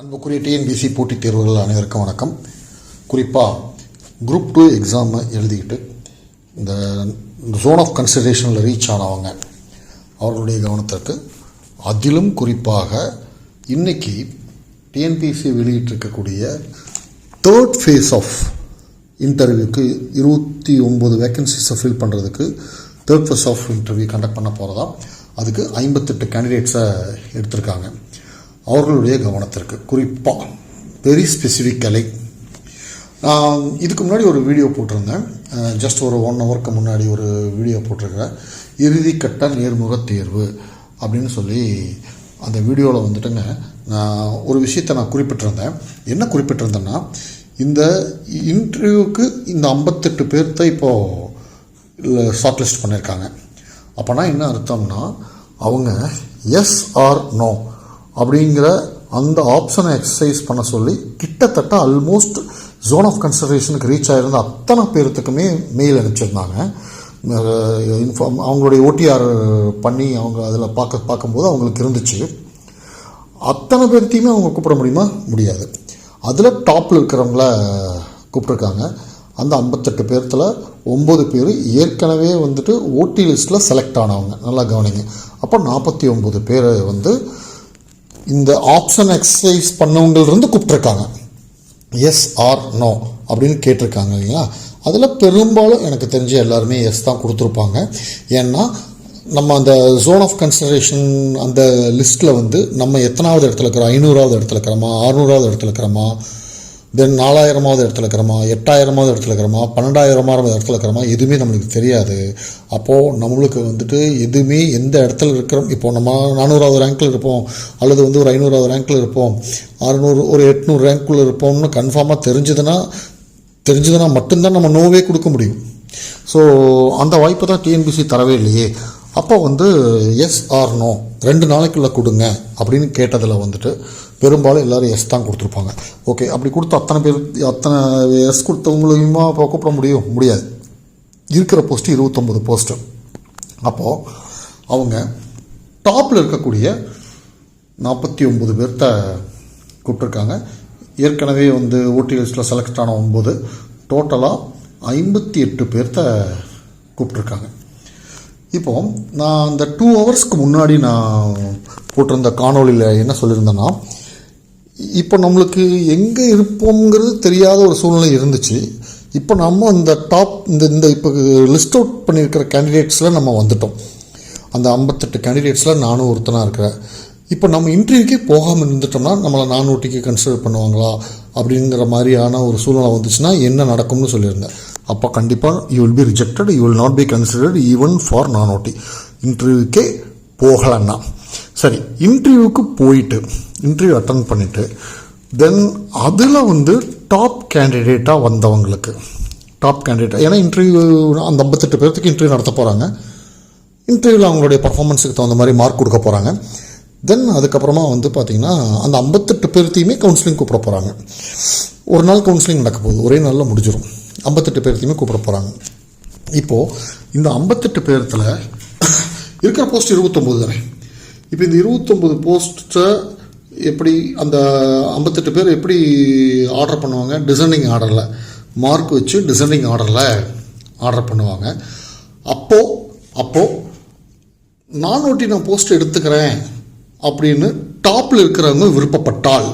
அன்புக்குரிய டிஎன்பிசி போட்டித் தேர்வுகள் அனைவருக்கும் வணக்கம். குறிப்பாக குரூப் டூ எக்ஸாமை எழுதிக்கிட்டு இந்த ஜோன் ஆஃப் கன்சிடரேஷனில் ரீச் ஆனவங்க அவர்களுடைய கவனத்திற்கு அதிலும் குறிப்பாக இன்னைக்கு டிஎன்பிசி வெளியிட்டிருக்கக்கூடிய தேர்ட் ஃபேஸ் ஆஃப் இன்டர்வியூக்கு இருபத்தி ஒம்பது வேக்கன்சிஸை ஃபில் பண்ணுறதுக்கு third phase of interview conduct பண்ண போகிறதா அதுக்கு ஐம்பத்தெட்டு கேண்டிடேட்ஸை எடுத்திருக்காங்க. அவர்களுடைய கவனத்திற்கு குறிப்பாக வெரி ஸ்பெசிஃபிக்கலை நான் இதுக்கு முன்னாடி ஒரு வீடியோ போட்டிருந்தேன். ஜஸ்ட் ஒரு ஒன் ஹவருக்கு முன்னாடி ஒரு வீடியோ போட்டிருக்கிறேன். இறுதிக்கட்ட நேர்முக தேர்வு அப்படின்னு சொல்லி அந்த வீடியோவில் வந்துட்டுங்க நான் ஒரு விஷயத்தை நான் குறிப்பிட்டிருந்தேன். என்ன குறிப்பிட்டிருந்தேன்னா இந்த இன்டர்வியூவுக்கு இந்த ஐம்பத்தெட்டு பேர்த்த இப்போது ஷார்ட் லிஸ்ட் பண்ணியிருக்காங்க அப்போனா என்ன அர்த்தம்னா அவங்க எஸ் ஆர் நோ அப்படிங்கிற அந்த ஆப்ஷனை எக்ஸசைஸ் பண்ண சொல்லி கிட்டத்தட்ட ஆல்மோஸ்ட் ஜோன் ஆஃப் கன்சிடரேஷனுக்கு ரீச் ஆகிருந்த அத்தனை பேர்த்துக்குமே மெயில் அனுப்பிச்சிருந்தாங்க. இன்ஃபார்ம் அவங்களுடைய ஓடிஆர் பண்ணி அவங்க அதில் பார்க்க பார்க்கும்போது அவங்களுக்கு இருந்துச்சு. அத்தனை பேர்த்தையுமே அவங்க கூப்பிட முடியுமா? முடியாது. அதில் டாப்பில் இருக்கிறவங்கள கூப்பிட்ருக்காங்க அந்த ஐம்பத்தெட்டு பேர்த்தில் ஒம்பது பேர் ஏற்கனவே வந்துட்டு ஓடி லிஸ்ட்டில் செலக்ட் ஆனவங்க. நல்லா கவனிங்க. அப்போ நாற்பத்தி ஒம்பது பேரை வந்து இந்த ஆப்ஷன் எக்ஸசைஸ் பண்ணவங்கள்ருந்து கூப்பிட்ருக்காங்க எஸ் ஆர் நோ அப்படின்னு கேட்டிருக்காங்க இல்லைங்களா? அதில் பெரும்பாலும் எனக்கு தெரிஞ்ச எல்லாருமே எஸ் தான் கொடுத்துருப்பாங்க. ஏன்னா நம்ம அந்த ஜோன் ஆஃப் கன்சிடரேஷன் அந்த லிஸ்ட்டில் வந்து நம்ம எத்தனாவது இடத்துல இருக்கிறோம்? ஐநூறாவது இடத்துல இருக்கிறோமா? அறுநூறாவது இடத்துல இருக்கிறோமா? தென் நாலாயிரமாவது இடத்துல இருக்கிறோமா? எட்டாயிரமாவது இடத்துல இருக்கிறோமா? பன்னெண்டாயிரமாவது இடத்துல இருக்கிறோமா? எதுவுமே நம்மளுக்கு தெரியாது. அப்போது நம்மளுக்கு வந்துட்டு எதுவுமே எந்த இடத்துல இருக்கிறோம்? இப்போ நம்ம நானூறாவது ரேங்க்கில் இருப்போம். அல்லது வந்து ஒரு ஐநூறாவது ரேங்க்கில் இருப்போம். அறுநூறு ஒரு எட்நூறு ரேங்க்குள்ளே இருப்போம்னு கன்ஃபார்மாக தெரிஞ்சதுன்னா தெரிஞ்சதுன்னா மட்டும்தான் நம்ம நோவே கொடுக்க முடியும். ஸோ அந்த வாய்ப்பை தான் டிஎன்பிசி தரவே இல்லையே. அப்போ வந்து எஸ் ஆர் நோ ரெண்டு நாளைக்குள்ளே கொடுங்க அப்படின்னு கேட்டதில் வந்துட்டு பெரும்பாலும் எல்லோரும் எஸ் தான் கொடுத்துருப்பாங்க. ஓகே அப்படி கொடுத்த அத்தனை பேர் அத்தனை எஸ் கொடுத்தவங்களையுமா இப்போ கூப்பிட முடியும்? முடியாது. இருக்கிற போஸ்ட்டு இருபத்தொம்பது போஸ்ட்டு அப்போது அவங்க டாப்பில் இருக்கக்கூடிய நாற்பத்தி ஒம்பது பேர்த்த கூப்பிட்ருக்காங்க ஏற்கனவே வந்து ஓட்டி லிஸ்ட்டில் செலக்ட் ஆன ஒம்பது டோட்டலாக ஐம்பத்தி எட்டு பேர்த்த கூப்பிட்ருக்காங்க இப்போ நான் அந்த டூ ஹவர்ஸ்க்கு முன்னாடி நான் போட்டிருந்த காணொளியில் என்ன சொல்லியிருந்தேன்னா இப்போ நம்மளுக்கு எங்கே இருப்போங்கிறது தெரியாத ஒரு சூழ்நிலை இருந்துச்சு. இப்போ நம்ம அந்த டாப் இந்த இந்த இப்போ லிஸ்ட் அவுட் பண்ணியிருக்கிற கேண்டிடேட்ஸில் நம்ம வந்துட்டோம். அந்த ஐம்பத்தெட்டு கேண்டிடேட்ஸில் நானும் ஒருத்தனாக இருக்கிறேன். இப்போ நம்ம இன்டர்வியூக்கே போகாமல் இருந்துட்டோம்னா நம்மளை நான் ஓட்டிக்கு கன்சிடர் பண்ணுவாங்களா? அப்படிங்கிற மாதிரியான ஒரு சூழ்நிலை வந்துச்சுன்னா என்ன நடக்கும்னு சொல்லியிருந்தேன். அப்போ கண்டிப்பாக you will be rejected you will not be considered even for நான் ஓட்டி இன்டர்வியூக்கே போகலன்னா. சரி இன்டர்வியூக்கு போயிட்டு இன்டர்வியூ அட்டன் பண்ணிவிட்டு தென் அதில் வந்து டாப் கேண்டிடேட்டாக வந்தவங்களுக்கு டாப் கேண்டிடேட் ஏன்னா இன்டர்வியூ அந்த ஐம்பத்தெட்டு பேர்த்துக்கு இன்டர்வியூ நடத்த போகிறாங்க இன்டர்வியூவில் அவங்களுடைய பர்ஃபார்மன்ஸுக்கு தகுந்த மாதிரி மார்க் கொடுக்க போகிறாங்க தென் அதுக்கப்புறமா வந்து பார்த்திங்கன்னா அந்த ஐம்பத்தெட்டு பேர்த்தையுமே கவுன்சிலிங் கூப்பிட போகிறாங்க ஒரு நாள் கவுன்சிலிங் நடக்க போகுது. ஒரே நாளில் முடிஞ்சிடும் ஐம்பத்தெட்டு பேர்த்தையுமே கூப்பிட போகிறாங்க இப்போது இந்த ஐம்பத்தெட்டு பேர்த்தில் இருக்கிற போஸ்ட் இருபத்தொம்போது தானே? இப்போ இந்த இருபத்தொம்போது போஸ்ட்டை எப்படி அந்த ஐம்பத்தெட்டு பேர் எப்படி ஆர்டர் பண்ணுவாங்க? டிசைனிங் ஆர்டரில் மார்க் வச்சு டிசைனிங் ஆர்டரில் ஆர்டர் பண்ணுவாங்க. அப்போது அப்போது நான் நான் போஸ்ட் எடுத்துக்கிறேன். அப்படின்னு டாப்பில் இருக்கிறவங்க விருப்பப்பட்டால்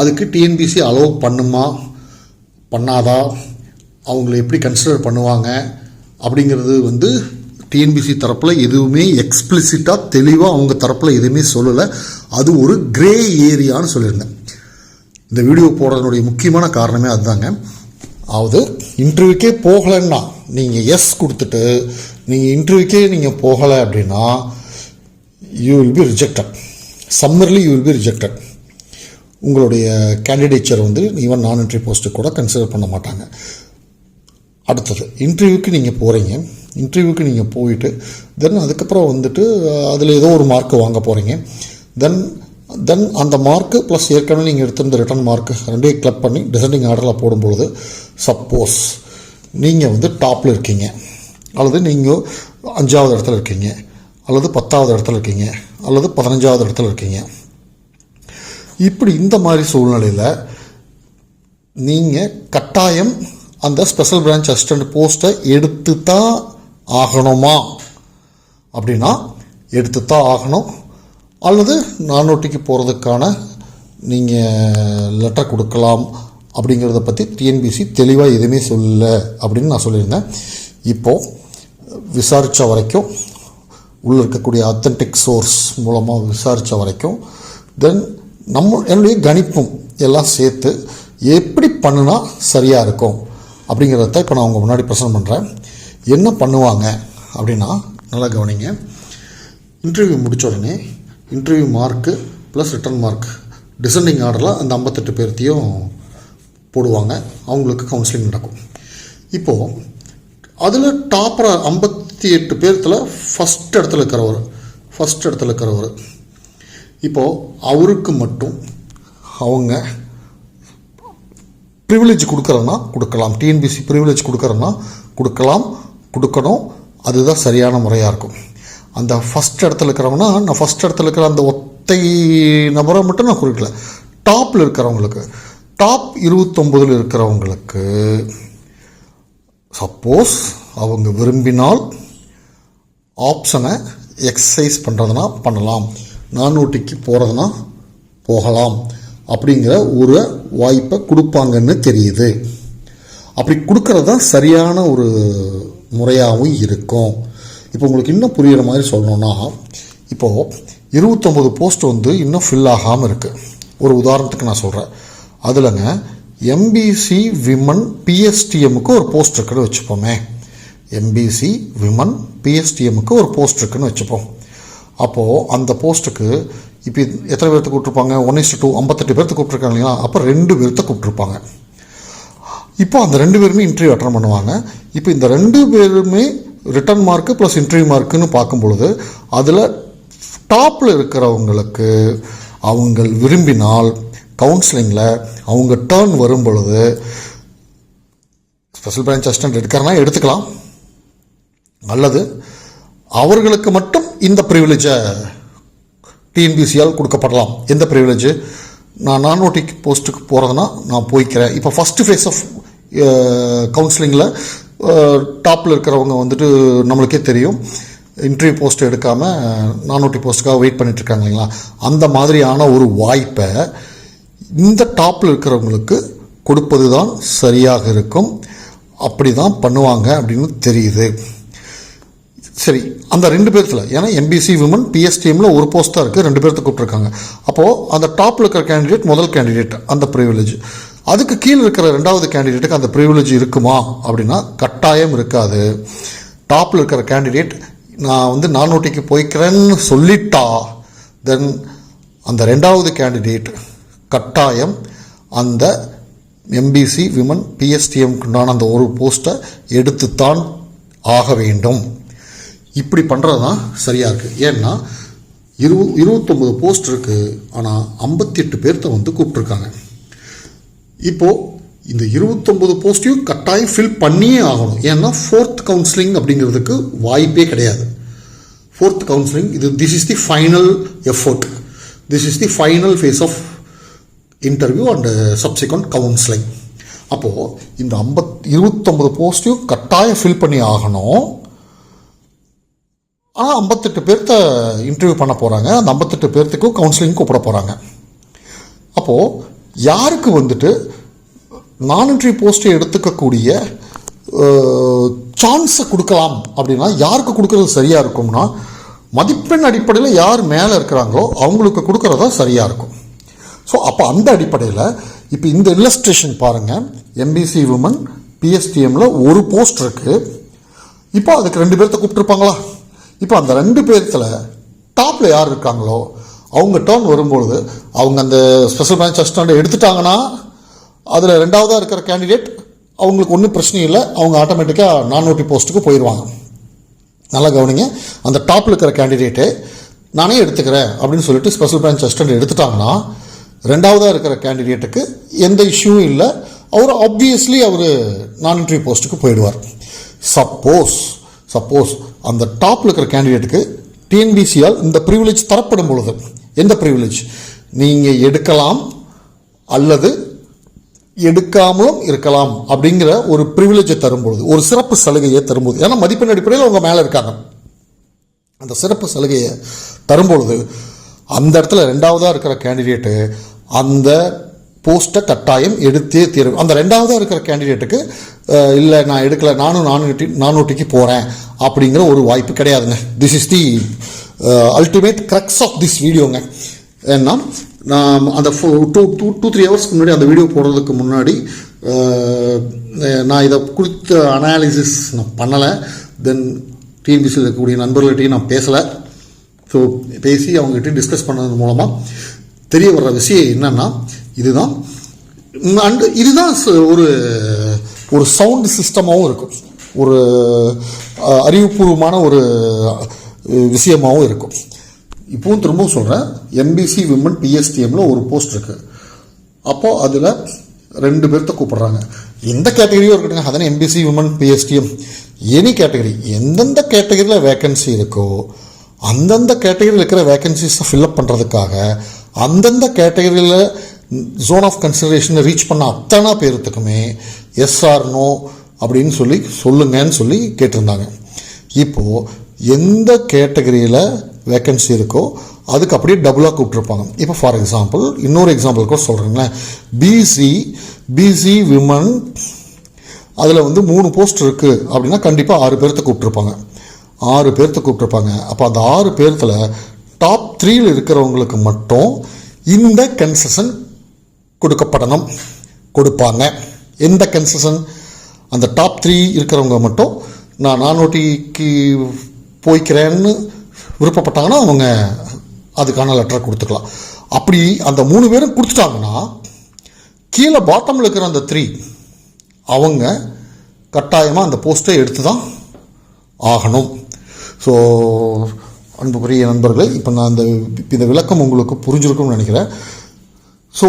அதுக்கு டிஎன்பிசி அலோவ் பண்ணுமா பண்ணாதா அவங்கள எப்படி கன்சிடர் பண்ணுவாங்க அப்படிங்கிறது வந்து டிஎன்பிசி தரப்பில் எதுவுமே எக்ஸ்பிளிசிட்டாக தெளிவாக அவங்க தரப்பில் எதுவுமே சொல்லலை. அது ஒரு கிரே ஏரியான்னு சொல்லியிருந்தேன். இந்த வீடியோ போடுறதுனுடைய முக்கியமான காரணமே அதுதாங்க. அதாவது இன்டர்வியூக்கே போகலைன்னா நீங்கள் எஸ் கொடுத்துட்டு நீங்கள் இன்டர்வியூக்கே நீங்கள் போகலை அப்படின்னா you will be rejected summarily you will be rejected உங்களுடைய கேண்டிடேச்சர் வந்து ஈவன் நான் என்ட்ரி போஸ்ட்டு கூட கன்சிடர் பண்ண மாட்டாங்க. அடுத்தது இன்டர்வியூக்கு நீங்கள் போகிறீங்க இன்டர்வியூக்கு நீங்கள் போயிட்டு தென் அதுக்கப்புறம் வந்துட்டு அதில் ஏதோ ஒரு மார்க்கு வாங்க போகிறீங்க தென் தென் அந்த மார்க்கு ப்ளஸ் ஏற்கனவே நீங்கள் எடுத்திருந்த ரிட்டன் மார்க்கு ரெண்டையும் கிளப் பண்ணி டிசைனிங் ஆர்டரில் போடும்பொழுது சப்போஸ் நீங்கள் வந்து டாப்பில் இருக்கீங்க. அல்லது நீங்கள் அஞ்சாவது இடத்துல இருக்கீங்க. அல்லது பத்தாவது இடத்துல இருக்கீங்க அல்லது பதினஞ்சாவது இடத்துல இருக்கீங்க. இப்படி இந்த மாதிரி சூழ்நிலையில் நீங்கள் கட்டாயம் அந்த ஸ்பெஷல் பிரான்ச் அசிஸ்டண்ட் போஸ்ட்டை எடுத்து தான் ஆகணுமா? அப்படின்னா எடுத்து தான் ஆகணும். அல்லது நானூட்டிக்கு போகிறதுக்கான நீங்கள் லெட்டர் கொடுக்கலாம் அப்படிங்கிறத பற்றி டிஎன்பிசி தெளிவாக எதுவுமே சொல்லலை அப்படின்னு நான் சொல்லியிருந்தேன். இப்போது விசாரித்த வரைக்கும் உள்ளே இருக்கக்கூடிய அத்தன்டிக் சோர்ஸ் மூலமாக விசாரித்த வரைக்கும் தென் நம்ம என்னுடைய கணிப்பும் எல்லாம் சேர்த்து எப்படி பண்ணுனா சரியாக இருக்கும் அப்படிங்கிறத இப்போ நான் உங்கள் முன்னாடி ப்ரெசென்ட் பண்ணுறேன் என்ன பண்ணுவாங்க அப்படின்னா நல்லா கவனிங்க. இன்டர்வியூ முடித்த உடனே interview mark plus written mark descending order அந்த ஐம்பத்தெட்டு பேர்த்தையும் போடுவாங்க. அவங்களுக்கு கவுன்சிலிங் நடக்கும். இப்போது அதில் டாப்பராக ஐம்பத் இருபத்தி எட்டு பேர்த்தில் ஃபஸ்ட் இடத்துல இருக்கிறவர் ஃபஸ்ட் இடத்துல இருக்கிறவர். இப்போது அவருக்கு மட்டும் அவங்க ப்ரிவிலேஜ் கொடுக்குறதுனா கொடுக்கலாம். டிஎன்பிசி ப்ரிவிலேஜ் கொடுக்குறதுனா கொடுக்கலாம் கொடுக்கணும். அதுதான் சரியான முறையாக இருக்கும். அந்த ஃபஸ்ட் இடத்துல இருக்கிறவங்கன்னா நான் ஃபஸ்ட் இடத்துல இருக்கிற அந்த ஒத்தை நபரை மட்டும் நான் குறிக்கல. டாப்பில் இருக்கிறவங்களுக்கு டாப் இருபத்தொம்பதில் இருக்கிறவங்களுக்கு சப்போஸ் அவங்க விரும்பினால் ஆப்ஷனை எக்ஸசைஸ் பண்ணுறதுனா பண்ணலாம். நானூட்டிக்கு போகிறதுனா போகலாம். அப்படிங்கிற ஒரு வாய்ப்பை கொடுப்பாங்கன்னு தெரியுது. அப்படி கொடுக்கறது தான் சரியான ஒரு முறையாகவும் இருக்கும். இப்போ உங்களுக்கு இன்னும் புரிகிற மாதிரி சொல்லணும்னா இப்போது இருபத்தொம்பது போஸ்ட் வந்து இன்னும் ஃபில் ஆகாமல் இருக்குது ஒரு உதாரணத்துக்கு நான் சொல்கிறேன் அதில்ங்க எம்பிசி விமன் பிஎஸ்டிஎம்முக்கு ஒரு போஸ்ட் இருக்குன்னு வச்சுப்போமே. எம்பிசி விமன் பிஎஸ்டிஎம்முக்கு ஒரு போஸ்ட் இருக்குன்னு வச்சுப்போம். அப்போது அந்த போஸ்ட்டுக்கு இப்போ எத்தனை பேர்த்து கூப்பிட்ருப்பாங்க ஒன் இஸ்ட் டூ ஐம்பத்தெட்டு பேர்த்து கூப்பிட்ருக்காங்க இல்லைங்களா? அப்போ ரெண்டு பேர்த்த கூப்பிட்ருப்பாங்க இப்போ அந்த ரெண்டு பேருமே இன்டர்வியூ அட்டன் பண்ணுவாங்க. இப்போ இந்த ரெண்டு பேருமே ரிட்டர்ன் மார்க்கு ப்ளஸ் இன்டர்வியூ மார்க்குன்னு பார்க்கும் பொழுது அதில் டாப்பில் இருக்கிறவங்களுக்கு அவங்க விரும்பினால் கவுன்சிலிங்கில் அவங்க டேர்ன் வரும் பொழுது ஸ்பெஷல் பிரான்ச் அசிஸ்டன்ட் எடுக்கிறனா எடுத்துக்கலாம். அல்லது அவர்களுக்கு மட்டும் இந்த ப்ரிவிலேஜை டிஎன்பிசியால் கொடுக்கப்படலாம். எந்த ப்ரிவிலேஜ் நான் நானோட்டிக் போஸ்ட்டுக்கு போகிறதுனா நான் போய்க்கிறேன். இப்போ ஃபஸ்ட்டு ஃபேஸ் ஆஃப் கவுன்சிலிங்கில் டாப்பில் இருக்கிறவங்க வந்துட்டு நம்மளுக்கே தெரியும். இன்டர்வியூ போஸ்ட் எடுக்காமல் நானூட்டி போஸ்ட்டுக்காக வெயிட் பண்ணிட்டு இருக்காங்க இல்லைங்களா? அந்த மாதிரியான ஒரு வாய்ப்பை இந்த டாப்பில் இருக்கிறவங்களுக்கு கொடுப்பது தான் சரியாக இருக்கும். அப்படி தான் பண்ணுவாங்க அப்படின்னு தெரியுது. சரி அந்த ரெண்டு பேர்த்தில் ஏன்னா எம்பிசி விமன் பிஎஸ்டிஎம்ல ஒரு போஸ்ட்டாக இருக்குது ரெண்டு பேர்த்து கூப்பிட்ருக்காங்க அப்போது அந்த டாப்பில் இருக்கிற கேண்டிடேட் முதல் கேண்டிடேட் அந்த ப்ரிவிலேஜ் அதுக்கு கீழே இருக்கிற ரெண்டாவது கேண்டிடேட்டுக்கு அந்த ப்ரிவிலேஜ் இருக்குமா? அப்படின்னா கட்டாயம் இருக்காது. டாப்பில் இருக்கிற கேண்டிடேட் நான் வந்து நானூட்டிக்கு போய்க்கிறேன்னு சொல்லிட்டா தென் அந்த ரெண்டாவது கேண்டிடேட் கட்டாயம் அந்த எம்பிசி விமன் பிஎஸ்டிஎம்க்குண்டான அந்த ஒரு போஸ்ட்டை எடுத்துத்தான் ஆக வேண்டும். இப்படி பண்ணுறது தான் சரியாக இருக்குது ஏன்னா இரு இருபத்தொம்பது போஸ்ட் இருக்குது ஆனால் ஐம்பத்தி எட்டு பேர்த்த வந்து கூப்பிட்ருக்காங்க இப்போது இந்த இருபத்தொம்பது போஸ்ட்டையும் கட்டாயம் ஃபில் பண்ணியே ஆகணும். ஏன்னா ஃபோர்த் கவுன்சிலிங் அப்படிங்கிறதுக்கு வாய்ப்பே கிடையாது. ஃபோர்த் கவுன்சிலிங் இது this is the final effort this is the final phase of interview and subsequent counselling அப்போது இந்த ஐம்பத் இருபத்தொம்பது போஸ்ட்டையும் கட்டாயம் ஃபில் பண்ணி ஆகணும். ஆனால் ஐம்பத்தெட்டு பேர்த்த இன்டர்வியூ பண்ண போகிறாங்க அந்த ஐம்பத்தெட்டு பேர்த்துக்கும் கவுன்சிலிங் கூப்பிட போகிறாங்க அப்போது யாருக்கு வந்துட்டு நான் என்ட்ரி போஸ்ட்டை எடுத்துக்கக்கூடிய சான்ஸை கொடுக்கலாம் அப்படின்னா யாருக்கு கொடுக்கறது சரியாக இருக்கும்னா மதிப்பெண் அடிப்படையில் யார் மேலே இருக்கிறாங்களோ அவங்களுக்கு கொடுக்குறதா சரியாக இருக்கும். ஸோ அப்போ அந்த அடிப்படையில் இப்போ இந்த இல்லஸ்ட்ரேஷன் பாருங்கள் எம்பிசி உமன் பிஎஸ்டிஎம்மில் ஒரு போஸ்ட் இருக்குது இப்போ அதுக்கு ரெண்டு பேர்த்த கூப்பிட்டுருப்பாங்களா? இப்போ அந்த ரெண்டு பேர்த்தில் டாப்பில் யார் இருக்காங்களோ அவங்க டேர்ன் வரும்பொழுது அவங்க அந்த ஸ்பெஷல் பிரான்ச் அசிஸ்டண்ட்டை எடுத்துட்டாங்கன்னா அதில் ரெண்டாவதாக இருக்கிற கேண்டிடேட் அவங்களுக்கு ஒன்றும் பிரச்சனை இல்லை. அவங்க ஆட்டோமேட்டிக்காக நானூட்டி போஸ்ட்டுக்கு போயிடுவாங்க நல்லா கவனிங்க. அந்த டாப்பில் இருக்கிற கேண்டிடேட்டு நானே எடுத்துக்கிறேன் அப்படின்னு சொல்லிட்டு ஸ்பெஷல் பிரான்ச் அசிஸ்டண்ட் எடுத்துட்டாங்கன்னா ரெண்டாவதாக இருக்கிற கேண்டிடேட்டுக்கு எந்த இஷ்யூவும் இல்லை. அவர் ஆப்வியஸ்லி அவர் நான் இன்டர்வியூ போஸ்ட்டுக்கு போயிடுவார். சப்போஸ் சப்போஸ் அந்த டாப்பில் இருக்கிற கேண்டிடேட்டுக்கு டிஎன்பிசியால் இந்த ப்ரிவிலேஜ் தரப்படும் பொழுது எந்த ப்ரிவிலேஜ் நீங்கள் எடுக்கலாம் அல்லது எடுக்காமலும் இருக்கலாம் அப்படிங்கிற ஒரு ப்ரிவிலேஜை தரும்பொழுது ஒரு சிறப்பு சலுகையை தரும்போது ஏன்னா மதிப்பெண் அடிப்படையில் அவங்க மேலே இருக்காங்க. அந்த சிறப்பு சலுகையை தரும்பொழுது அந்த இடத்துல ரெண்டாவதாக இருக்கிற கேண்டிடேட்டு அந்த போஸ்ட்டை கட்டாயம் எடுத்தே தீரும் அந்த ரெண்டாவதாக இருக்கிற கேண்டிடேட்டுக்கு இல்லை நான் எடுக்கல நானும் நானூட்டி நானூட்டிக்கு போகிறேன் அப்படிங்கிற ஒரு வாய்ப்பு கிடையாதுங்க. This is the ultimate crux of this வீடியோங்க ஏன்னா நான் அந்த ஃபோ டூ டூ டூ த்ரீ ஹவர்ஸ்க்கு முன்னாடி அந்த வீடியோ போடுறதுக்கு முன்னாடி நான் இதை குறித்த அனாலிசிஸ் நான் பண்ணலை. தென் டிஎன்பிசியில் இருக்கக்கூடிய நண்பர்கள்ட்டையும் நான் பேசலை. ஸோ பேசி அவங்ககிட்ட டிஸ்கஸ் பண்ணது மூலமாக தெரிய வர்ற விஷயம் என்னென்னா இதுதான். அண்டு இதுதான் ஒரு ஒரு சவுண்ட் சிஸ்டமாகவும் இருக்கும். ஒரு அறிவுபூர்வமான ஒரு விஷயமாகவும் இருக்கும். இப்போவும் திரும்பவும் சொல்கிறேன் எம்பிசி விமன் பிஎஸ்டிஎம்ல ஒரு போஸ்ட் இருக்குது அப்போது அதில் ரெண்டு பேர்த்த கூப்பிட்றாங்க. எந்த கேட்டகரியும் இருக்கட்டும் அதனால் MBC women PSTM any category எந்தெந்த கேட்டகரியில் வேக்கன்சி இருக்கோ அந்தந்த கேட்டகரியில் இருக்கிற வேக்கன்சிஸை ஃபில்அப் பண்ணுறதுக்காக அந்தந்த கேட்டகரியில் ஜோன் ஆஃப் கன்சிடரேஷனை ரீச் பண்ண அத்தனை பேர்த்துக்குமே எஸ்ஆர் நோ அப்படின்னு சொல்லி சொல்லுங்கன்னு சொல்லி கேட்டிருந்தாங்க. இப்போது எந்த கேட்டகரியில் வேக்கன்சி இருக்கோ அதுக்கு அப்படியே டபுளாக கூப்பிட்ருப்பாங்க இப்போ ஃபார் எக்ஸாம்பிள் இன்னொரு எக்ஸாம்பிள் கூட சொல்கிறேங்களேன் பிசி பிசி விமன் அதில் வந்து மூணு போஸ்ட் இருக்குது அப்படின்னா கண்டிப்பாக ஆறு பேர்த்த கூப்பிட்ருப்பாங்க ஆறு பேர்த்த கூப்பிட்ருப்பாங்க அப்போ அந்த ஆறு பேர்த்தில் டாப் த்ரீயில் இருக்கிறவங்களுக்கு மட்டும் இந்த கன்செஷன் கொடுக்கப்படணும் கொடுப்பாங்க. எந்த கன்செஷன் அந்த டாப் த்ரீ இருக்கிறவங்க மட்டும் நான் நானூட்டிக்கு போய்க்கிறேன்னு விருப்பப்பட்டாங்கன்னா அவங்க அதுக்கான லெட்டரை கொடுத்துக்கலாம். அப்படி அந்த மூணு பேரும் கொடுத்துட்டாங்கன்னா கீழே பாட்டமில் இருக்கிற அந்த த்ரீ அவங்க கட்டாயமாக அந்த போஸ்ட்டை எடுத்து தான் ஆகணும். ஸோ அன்புக்குரிய நண்பர்களே இப்போ நான் இந்த இந்த விளக்கம் உங்களுக்கு புரிஞ்சிருக்கும்னு நினைக்கிறேன். ஸோ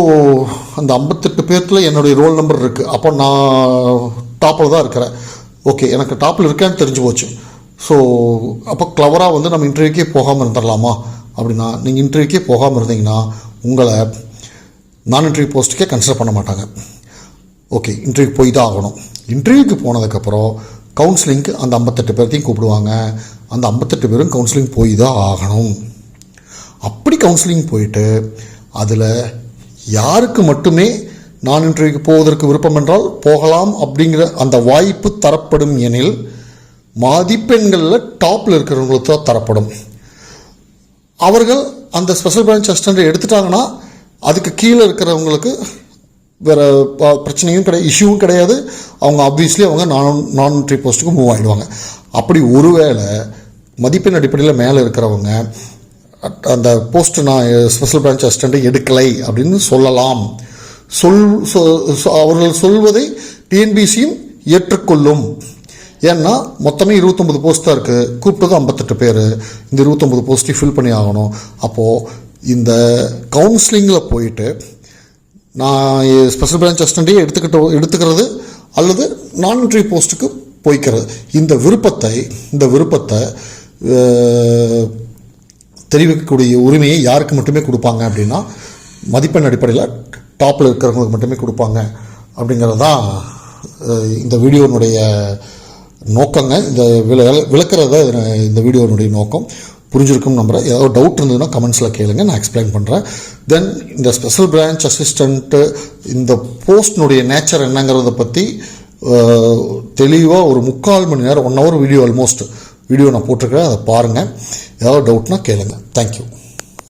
அந்த ஐம்பத்தெட்டு பேர்த்தில் என்னுடைய ரோல் நம்பர் இருக்குது அப்போ நான் டாப்பில் தான் இருக்கிறேன். ஓகே எனக்கு டாப்பில் இருக்கேன்னு தெரிஞ்சு போச்சு. ஸோ அப்போ கிளவராக வந்து நம்ம இன்டர்வியூக்கே போகாமல் இருந்துடலாமா அப்படின்னா நீங்கள் இன்டர்வியூக்கே போகாமல் இருந்தீங்கன்னா உங்களை நான் இன்டர்வியூ போஸ்ட்டுக்கே கன்சிடர் பண்ண மாட்டாங்க. ஓகே இன்டர்வியூ போய் தான் ஆகணும். இன்டர்வியூக்கு போனதுக்கப்புறம் கவுன்சிலிங்க்கு அந்த ஐம்பத்தெட்டு பேர்த்தையும் கூப்பிடுவாங்க. அந்த ஐம்பத்தெட்டு பேரும் கவுன்சிலிங் போய் தான் ஆகணும். அப்படி கவுன்சிலிங் போயிட்டு அதில் யாருக்கு மட்டுமே நான் இன்றைக்கு போவதற்கு விருப்பம் என்றால் போகலாம் அப்படிங்கிற அந்த வாய்ப்பு தரப்படும் எனில் மதிப்பெண்களில் டாப்பில் இருக்கிறவங்களுக்கு தான் தரப்படும். அவர்கள் அந்த ஸ்பெஷல் பிரான்ச் அசிஸ்டண்ட் எடுத்துட்டாங்கன்னா அதுக்கு கீழே இருக்கிறவங்களுக்கு வேறு பிரச்சனையும் கிடையாது இஷ்யூவும் கிடையாது. அவங்க ஆப்வியஸ்லி அவங்க நான் நான் என்ட்ரி போஸ்ட்டுக்கு மூவ் ஆகிடுவாங்க அப்படி ஒருவேளை மதிப்பெண் அடிப்படையில் மேலே இருக்கிறவங்க அந்த போஸ்ட் நான் ஸ்பெஷல் பிரான்ச் அசிஸ்டண்ட்டை எடுக்கலை அப்படின்னு சொல்லலாம். சொல் சொ- அவர்கள் சொல்வதை டிஎன்பிசியும் ஏற்றுக்கொள்ளும். ஏன்னா மொத்தமே இருபத்தொம்பது போஸ்ட் தான் இருக்குது கூப்பிட்டது ஐம்பத்தெட்டு பேர். இந்த இருபத்தொம்பது போஸ்ட்டையும் ஃபில் பண்ணி ஆகணும். அப்போது இந்த கவுன்சிலிங்கில் போயிட்டு நான் ஸ்பெஷல் பிரான்ச் அசிஸ்டண்ட்டையே எடுத்துக்கிட்ட எடுத்துக்கிறது அல்லது நான் என்ட்ரி போஸ்ட்டுக்கு போய்க்கிறது. இந்த விருப்பத்தை இந்த விருப்பத்தை தெரிவிக்கக்கூடிய உரிமையை யாருக்கு மட்டுமே கொடுப்பாங்க அப்படின்னா மதிப்பெண் அடிப்படையில் டாப்பில் இருக்கிறவங்களுக்கு மட்டுமே கொடுப்பாங்க அப்படிங்கிறது தான் இந்த வீடியோனுடைய நோக்கங்க. இந்த விள விளக்குறத இந்த வீடியோனுடைய நோக்கம். புரிஞ்சிருக்கும் நம்புகிறேன் ஏதாவது டவுட் இருந்ததுன்னா கமெண்ட்ஸில் கேளுங்க. நான் எக்ஸ்பிளைன் பண்ணுறேன் தென் இந்த ஸ்பெஷல் பிரான்ச் அசிஸ்டண்ட்டு இந்த போஸ்ட்னுடைய நேச்சர் என்னங்கிறத பற்றி தெளிவாக ஒரு முக்கால் மணி நேரம் one hour video almost video நான் போட்டிருக்கிறேன். அதை பாருங்கள் ஏதாவது டவுட்னா கேளுங்க தேங்க்யூ